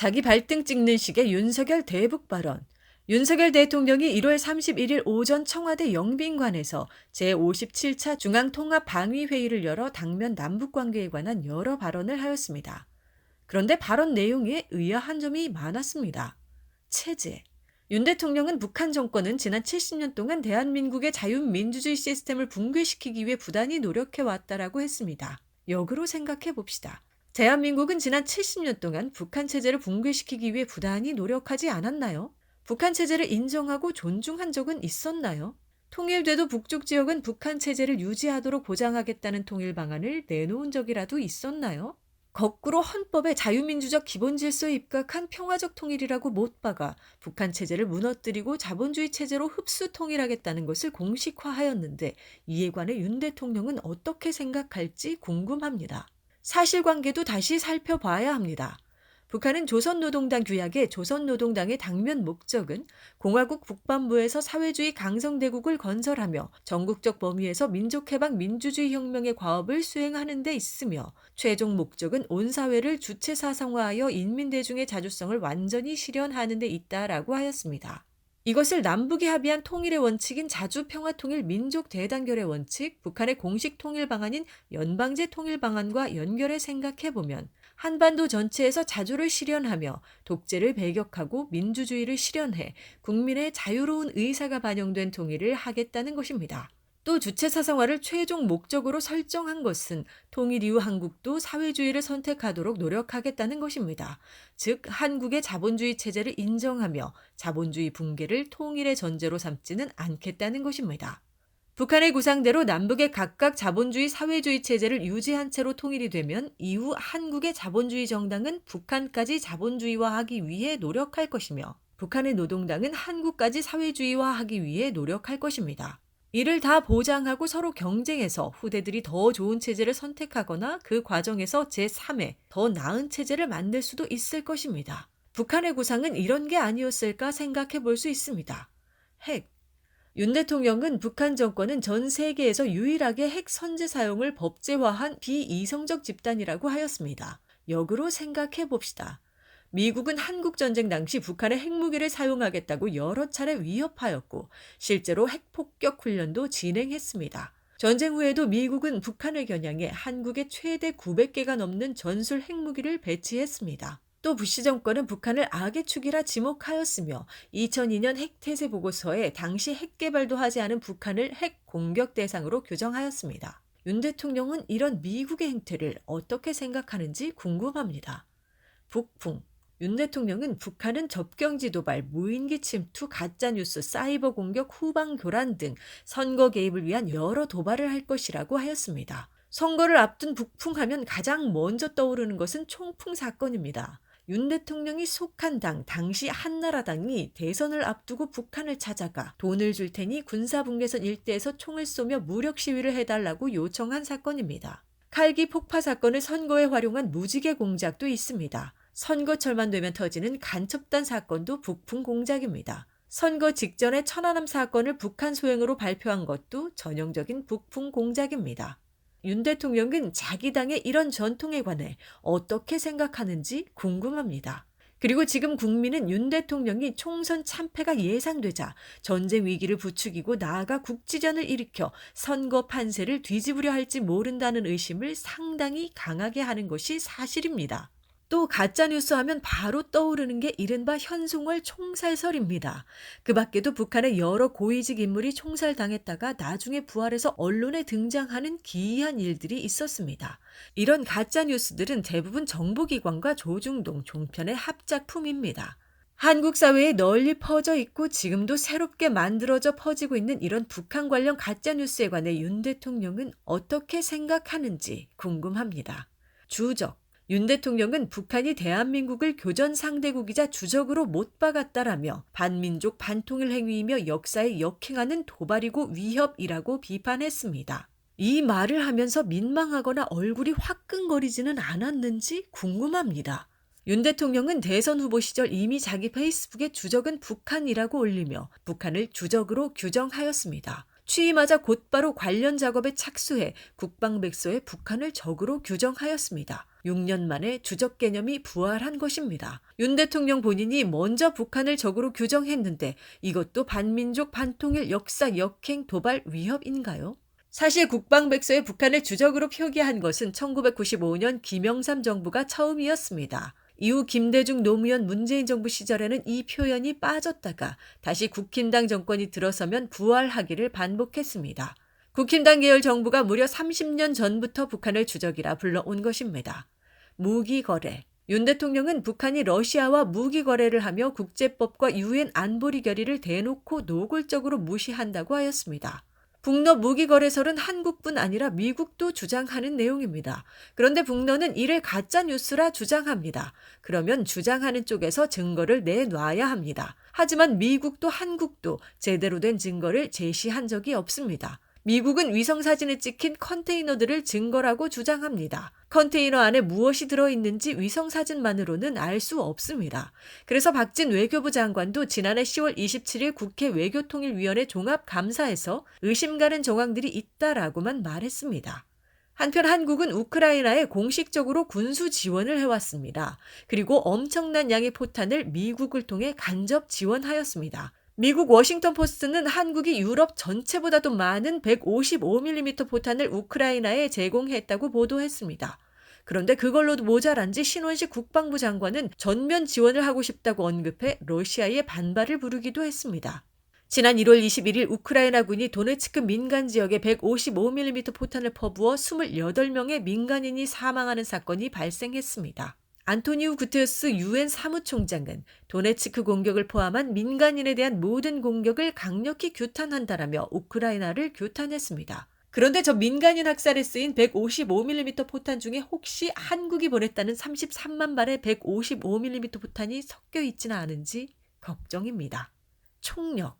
자기 발등 찍는 식의 윤석열 대북 발언. 윤석열 대통령이 1월 31일 오전 청와대 영빈관에서 제57차 중앙통합방위회의를 열어 당면 남북관계에 관한 여러 발언을 하였습니다. 그런데 발언 내용에 의아한 점이 많았습니다. 체제. 윤 대통령은 북한 정권은 지난 70년 동안 대한민국의 자유민주주의 시스템을 붕괴시키기 위해 부단히 노력해왔다라고 했습니다. 역으로 생각해 봅시다. 대한민국은 지난 70년 동안 북한 체제를 붕괴시키기 위해 부단히 노력하지 않았나요? 북한 체제를 인정하고 존중한 적은 있었나요? 통일돼도 북쪽 지역은 북한 체제를 유지하도록 보장하겠다는 통일 방안을 내놓은 적이라도 있었나요? 거꾸로 헌법에 자유민주적 기본 질서에 입각한 평화적 통일이라고 못 박아 북한 체제를 무너뜨리고 자본주의 체제로 흡수 통일하겠다는 것을 공식화하였는데 이에 관해 윤 대통령은 어떻게 생각할지 궁금합니다. 사실관계도 다시 살펴봐야 합니다. 북한은 조선노동당 규약에 조선노동당의 당면 목적은 공화국 북반부에서 사회주의 강성대국을 건설하며 전국적 범위에서 민족해방 민주주의 혁명의 과업을 수행하는 데 있으며 최종 목적은 온 사회를 주체 사상화하여 인민대중의 자주성을 완전히 실현하는 데 있다라고 하였습니다. 이것을 남북이 합의한 통일의 원칙인 자주평화통일 민족대단결의 원칙, 북한의 공식 통일 방안인 연방제 통일 방안과 연결해 생각해 보면 한반도 전체에서 자주를 실현하며 독재를 배격하고 민주주의를 실현해 국민의 자유로운 의사가 반영된 통일을 하겠다는 것입니다. 또 주체 사상화를 최종 목적으로 설정한 것은 통일 이후 한국도 사회주의를 선택하도록 노력하겠다는 것입니다. 즉, 한국의 자본주의 체제를 인정하며 자본주의 붕괴를 통일의 전제로 삼지는 않겠다는 것입니다. 북한의 구상대로 남북의 각각 자본주의 사회주의 체제를 유지한 채로 통일이 되면 이후 한국의 자본주의 정당은 북한까지 자본주의화하기 위해 노력할 것이며 북한의 노동당은 한국까지 사회주의화하기 위해 노력할 것입니다. 이를 다 보장하고 서로 경쟁해서 후대들이 더 좋은 체제를 선택하거나 그 과정에서 제3의 더 나은 체제를 만들 수도 있을 것입니다. 북한의 구상은 이런 게 아니었을까 생각해 볼 수 있습니다. 핵, 윤 대통령은 북한 정권은 전 세계에서 유일하게 핵 선제 사용을 법제화한 비이성적 집단이라고 하였습니다. 역으로 생각해 봅시다. 미국은 한국 전쟁 당시 북한의 핵무기를 사용하겠다고 여러 차례 위협하였고 실제로 핵폭격 훈련도 진행했습니다. 전쟁 후에도 미국은 북한을 겨냥해 한국의 최대 900개가 넘는 전술 핵무기를 배치했습니다. 또 부시 정권은 북한을 악의 축이라 지목하였으며 2002년 핵태세 보고서에 당시 핵 개발도 하지 않은 북한을 핵 공격 대상으로 규정하였습니다. 윤 대통령은 이런 미국의 행태를 어떻게 생각하는지 궁금합니다. 북풍 윤 대통령은 북한은 접경지 도발, 무인기 침투, 가짜뉴스, 사이버 공격, 후방 교란 등 선거 개입을 위한 여러 도발을 할 것이라고 하였습니다. 선거를 앞둔 북풍하면 가장 먼저 떠오르는 것은 총풍 사건입니다. 윤 대통령이 속한 당, 당시 한나라당이 대선을 앞두고 북한을 찾아가 돈을 줄 테니 군사분계선 일대에서 총을 쏘며 무력 시위를 해달라고 요청한 사건입니다. 칼기 폭파 사건을 선거에 활용한 무지개 공작도 있습니다. 선거철만 되면 터지는 간첩단 사건도 북풍 공작입니다. 선거 직전에 천안함 사건을 북한 소행으로 발표한 것도 전형적인 북풍 공작입니다. 윤 대통령은 자기 당의 이런 전통에 관해 어떻게 생각하는지 궁금합니다. 그리고 지금 국민은 윤 대통령이 총선 참패가 예상되자 전쟁 위기를 부추기고 나아가 국지전을 일으켜 선거 판세를 뒤집으려 할지 모른다는 의심을 상당히 강하게 하는 것이 사실입니다. 또 가짜뉴스 하면 바로 떠오르는 게 이른바 현송월 총살설입니다. 그 밖에도 북한의 여러 고위직 인물이 총살당했다가 나중에 부활해서 언론에 등장하는 기이한 일들이 있었습니다. 이런 가짜뉴스들은 대부분 정보기관과 조중동 종편의 합작품입니다. 한국 사회에 널리 퍼져 있고 지금도 새롭게 만들어져 퍼지고 있는 이런 북한 관련 가짜뉴스에 관해 윤 대통령은 어떻게 생각하는지 궁금합니다. 주적, 윤 대통령은 북한이 대한민국을 교전 상대국이자 주적으로 못 박았다라며 반민족 반통일 행위이며 역사에 역행하는 도발이고 위협이라고 비판했습니다. 이 말을 하면서 민망하거나 얼굴이 화끈거리지는 않았는지 궁금합니다. 윤 대통령은 대선 후보 시절 이미 자기 페이스북에 주적은 북한이라고 올리며 북한을 주적으로 규정하였습니다. 취임하자 곧바로 관련 작업에 착수해 국방백서에 북한을 적으로 규정하였습니다. 6년 만에 주적 개념이 부활한 것입니다. 윤 대통령 본인이 먼저 북한을 적으로 규정했는데 이것도 반민족 반통일 역사 역행 도발 위협인가요? 사실 국방백서에 북한을 주적으로 표기한 것은 1995년 김영삼 정부가 처음이었습니다. 이후 김대중 노무현 문재인 정부 시절에는 이 표현이 빠졌다가 다시 국힘당 정권이 들어서면 부활하기를 반복했습니다. 국힘당 계열 정부가 무려 30년 전부터 북한을 주적이라 불러온 것입니다. 무기 거래. 윤 대통령은 북한이 러시아와 무기 거래를 하며 국제법과 유엔 안보리 결의를 대놓고 노골적으로 무시한다고 하였습니다. 북러 무기 거래설은 한국뿐 아니라 미국도 주장하는 내용입니다. 그런데 북러는 이를 가짜 뉴스라 주장합니다. 그러면 주장하는 쪽에서 증거를 내놔야 합니다. 하지만 미국도 한국도 제대로 된 증거를 제시한 적이 없습니다. 미국은 위성사진에 찍힌 컨테이너들을 증거라고 주장합니다. 컨테이너 안에 무엇이 들어있는지 위성사진만으로는 알 수 없습니다. 그래서 박진 외교부 장관도 지난해 10월 27일 국회 외교통일위원회 종합감사에서 의심 가는 정황들이 있다라고만 말했습니다. 한편 한국은 우크라이나에 공식적으로 군수 지원을 해왔습니다. 그리고 엄청난 양의 포탄을 미국을 통해 간접 지원하였습니다. 미국 워싱턴 포스트는 한국이 유럽 전체보다도 많은 155mm 포탄을 우크라이나에 제공했다고 보도했습니다. 그런데 그걸로도 모자란지 신원식 국방부 장관은 전면 지원을 하고 싶다고 언급해 러시아의 반발을 부르기도 했습니다. 지난 1월 21일 우크라이나군이 도네츠크 민간 지역에 155mm 포탄을 퍼부어 28명의 민간인이 사망하는 사건이 발생했습니다. 안토니우 구테우스 유엔 사무총장은 도네츠크 공격을 포함한 민간인에 대한 모든 공격을 강력히 규탄한다라며 우크라이나를 규탄했습니다. 그런데 저 민간인 학살에 쓰인 155mm 포탄 중에 혹시 한국이 보냈다는 33만 발의 155mm 포탄이 섞여 있지는 않은지 걱정입니다. 총력.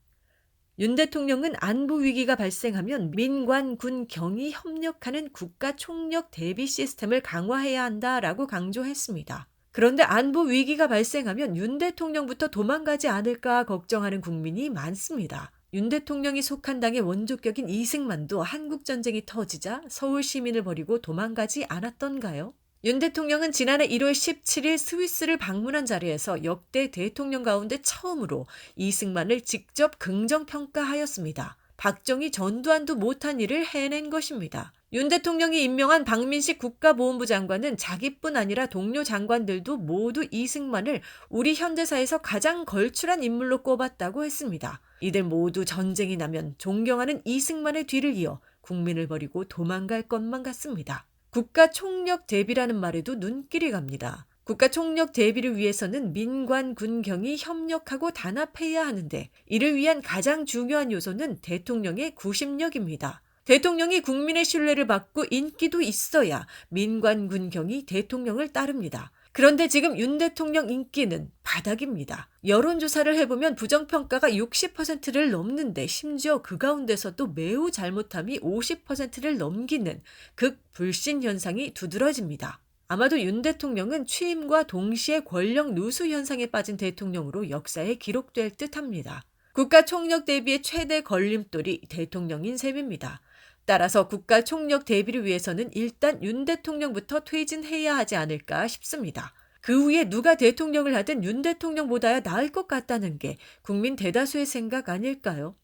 윤 대통령은 안보 위기가 발생하면 민관, 군, 경이 협력하는 국가 총력 대비 시스템을 강화해야 한다라고 강조했습니다. 그런데 안보 위기가 발생하면 윤 대통령부터 도망가지 않을까 걱정하는 국민이 많습니다. 윤 대통령이 속한 당의 원조격인 이승만도 한국 전쟁이 터지자 서울 시민을 버리고 도망가지 않았던가요? 윤 대통령은 지난해 1월 17일 스위스를 방문한 자리에서 역대 대통령 가운데 처음으로 이승만을 직접 긍정 평가하였습니다. 박정희 전두환도 못한 일을 해낸 것입니다. 윤 대통령이 임명한 박민식 국가보훈부 장관은 자기뿐 아니라 동료 장관들도 모두 이승만을 우리 현대사에서 가장 걸출한 인물로 꼽았다고 했습니다. 이들 모두 전쟁이 나면 존경하는 이승만의 뒤를 이어 국민을 버리고 도망갈 것만 같습니다. 국가 총력 대비라는 말에도 눈길이 갑니다. 국가 총력 대비를 위해서는 민관 군경이 협력하고 단합해야 하는데 이를 위한 가장 중요한 요소는 대통령의 구심력입니다. 대통령이 국민의 신뢰를 받고 인기도 있어야 민관 군경이 대통령을 따릅니다. 그런데 지금 윤 대통령 인기는 바닥입니다. 여론조사를 해보면 부정평가가 60%를 넘는데 심지어 그 가운데서도 매우 잘못함이 50%를 넘기는 극불신 현상이 두드러집니다. 아마도 윤 대통령은 취임과 동시에 권력 누수 현상에 빠진 대통령으로 역사에 기록될 듯 합니다. 국가 총력 대비의 최대 걸림돌이 대통령인 셈입니다. 따라서 국가 총력 대비를 위해서는 일단 윤 대통령부터 퇴진해야 하지 않을까 싶습니다. 그 후에 누가 대통령을 하든 윤 대통령보다야 나을 것 같다는 게 국민 대다수의 생각 아닐까요?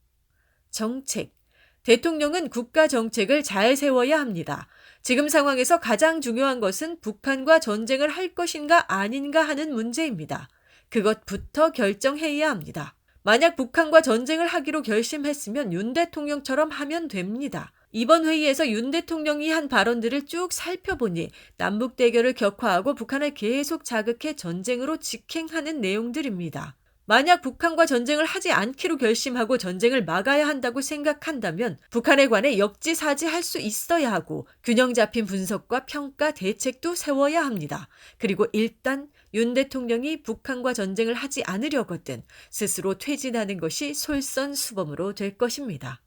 정책. 대통령은 국가 정책을 잘 세워야 합니다. 지금 상황에서 가장 중요한 것은 북한과 전쟁을 할 것인가 아닌가 하는 문제입니다. 그것부터 결정해야 합니다. 만약 북한과 전쟁을 하기로 결심했으면 윤 대통령처럼 하면 됩니다. 이번 회의에서 윤 대통령이 한 발언들을 쭉 살펴보니 남북 대결을 격화하고 북한을 계속 자극해 전쟁으로 직행하는 내용들입니다. 만약 북한과 전쟁을 하지 않기로 결심하고 전쟁을 막아야 한다고 생각한다면 북한에 관해 역지사지할 수 있어야 하고 균형 잡힌 분석과 평가 대책도 세워야 합니다. 그리고 일단 윤 대통령이 북한과 전쟁을 하지 않으려거든 스스로 퇴진하는 것이 솔선수범으로 될 것입니다.